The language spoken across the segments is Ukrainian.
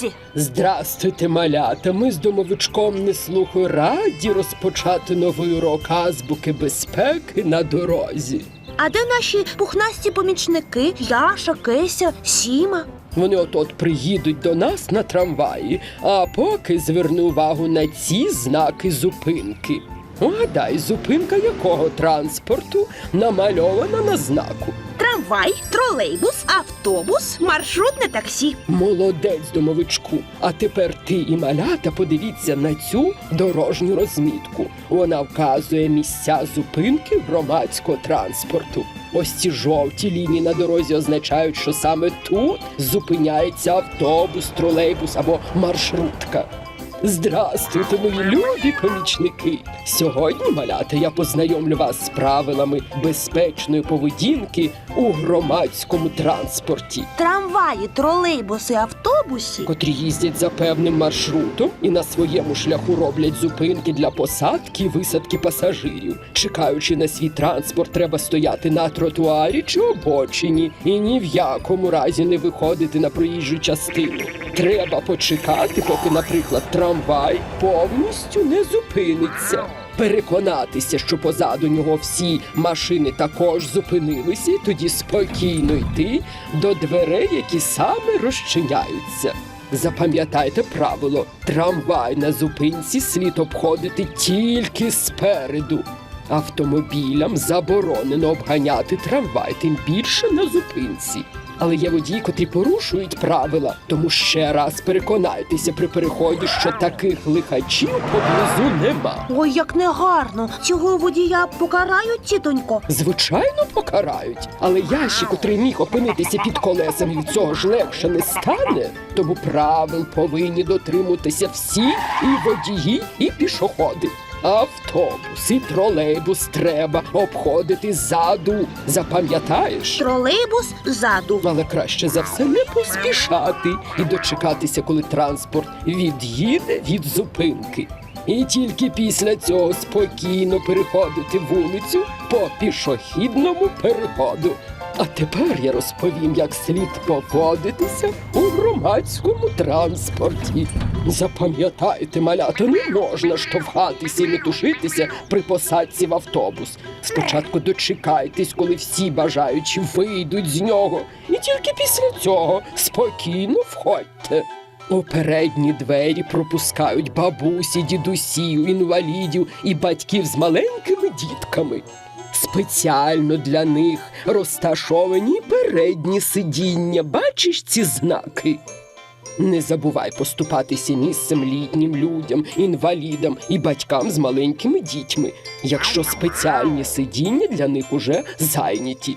Друзі! Здрастуйте, малята. Ми з домовичком неслуху раді розпочати новий урок азбуки безпеки на дорозі. А де наші пухнасті помічники Яша, Кеся, Сіма? Вони от-от приїдуть до нас на трамваї, а поки зверну увагу на ці знаки зупинки. Угадай, зупинка якого транспорту намальована на знаку. Трамвай, тролейбус, автобус, маршрутне таксі. Молодець, домовичку. А тепер ти і малята подивіться на цю дорожню розмітку. Вона вказує місця зупинки громадського транспорту. Ось ці жовті лінії на дорозі означають, що саме тут зупиняється автобус, тролейбус або маршрутка. Здрастуйте, мої любі помічники! Сьогодні, малята, я познайомлю вас з правилами безпечної поведінки у громадському транспорті. Трамваї, тролейбуси, автобуси. Котрі їздять за певним маршрутом і на своєму шляху роблять зупинки для посадки і висадки пасажирів. Чекаючи на свій транспорт, треба стояти на тротуарі чи обочині і ні в якому разі не виходити на проїжджу частину. Треба почекати, поки, наприклад, трамвай повністю не зупиниться. Переконатися, що позаду нього всі машини також зупинилися, і тоді спокійно йти до дверей, які саме розчиняються. Запам'ятайте правило: трамвай на зупинці слід обходити тільки спереду. Автомобілям заборонено обганяти трамвай, тим більше на зупинці. Але є водії, котрі порушують правила, тому ще раз переконайтеся при переході, що таких лихачів поблизу нема. Ой, як негарно. Цього водія покарають, тітонько. Звичайно, покарають, але ящик, котрий міг опинитися під колесами, від цього ж легше не стане. Тому правил повинні дотримуватися всі і водії, і пішоходи. Автобус і тролейбус треба обходити ззаду. Запам'ятаєш? Тролейбус ззаду. Але краще за все не поспішати і дочекатися, коли транспорт від'їде від зупинки. І тільки після цього спокійно переходити вулицю по пішохідному переходу. А тепер я розповім, як слід поводитися у громадському транспорті. Запам'ятайте, малята, не можна штовхатися і метушитися при посадці в автобус. Спочатку дочекайтесь, коли всі бажаючі вийдуть з нього, і тільки після цього спокійно входьте. У передні двері пропускають бабусі, дідусів, інвалідів і батьків з маленькими дітками. Спеціально для них розташовані передні сидіння. Бачиш ці знаки? Не забувай поступатися місцем літнім людям, інвалідам і батькам з маленькими дітьми, якщо спеціальні сидіння для них уже зайняті.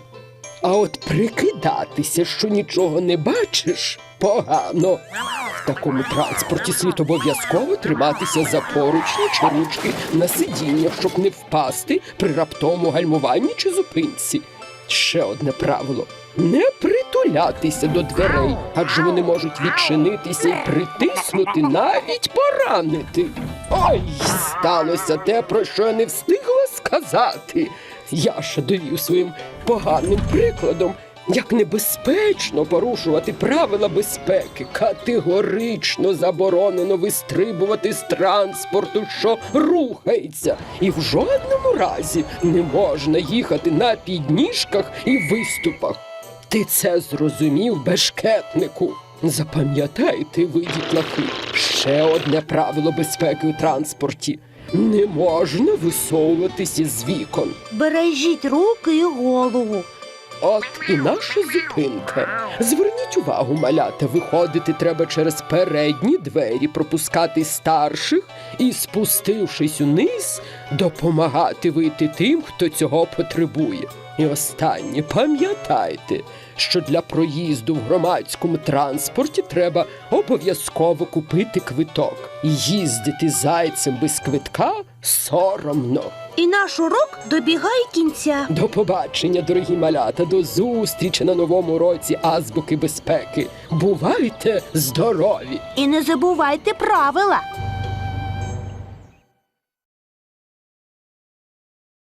А от прикидатися, що нічого не бачиш, погано. Такому транспорті слід обов'язково триматися за поручні чи ручки на сидіннях, щоб не впасти при раптовому гальмуванні чи зупинці. Ще одне правило. Не притулятися до дверей, адже вони можуть відчинитися і притиснути, навіть поранити. Ой, сталося те, про що я не встигла сказати. Я ж довів своїм поганим прикладом, як небезпечно порушувати правила безпеки. Категорично заборонено вистрибувати з транспорту, що рухається, і в жодному разі не можна їхати на підніжках і виступах. Ти це зрозумів, бешкетнику. Запам'ятайте, ви дітлахи, ще одне правило безпеки у транспорті. Не можна висовуватися з вікон. Бережіть руки і голову. От і наша зупинка. Зверніть увагу, малята, виходити треба через передні двері, пропускати старших і, спустившись униз, допомагати вийти тим, хто цього потребує. І останнє, пам'ятайте, що для проїзду в громадському транспорті треба обов'язково купити квиток. Їздити зайцем без квитка соромно. І наш урок добігає кінця. До побачення, дорогі малята, до зустрічі на новому році азбуки безпеки. Бувайте здорові! І не забувайте правила.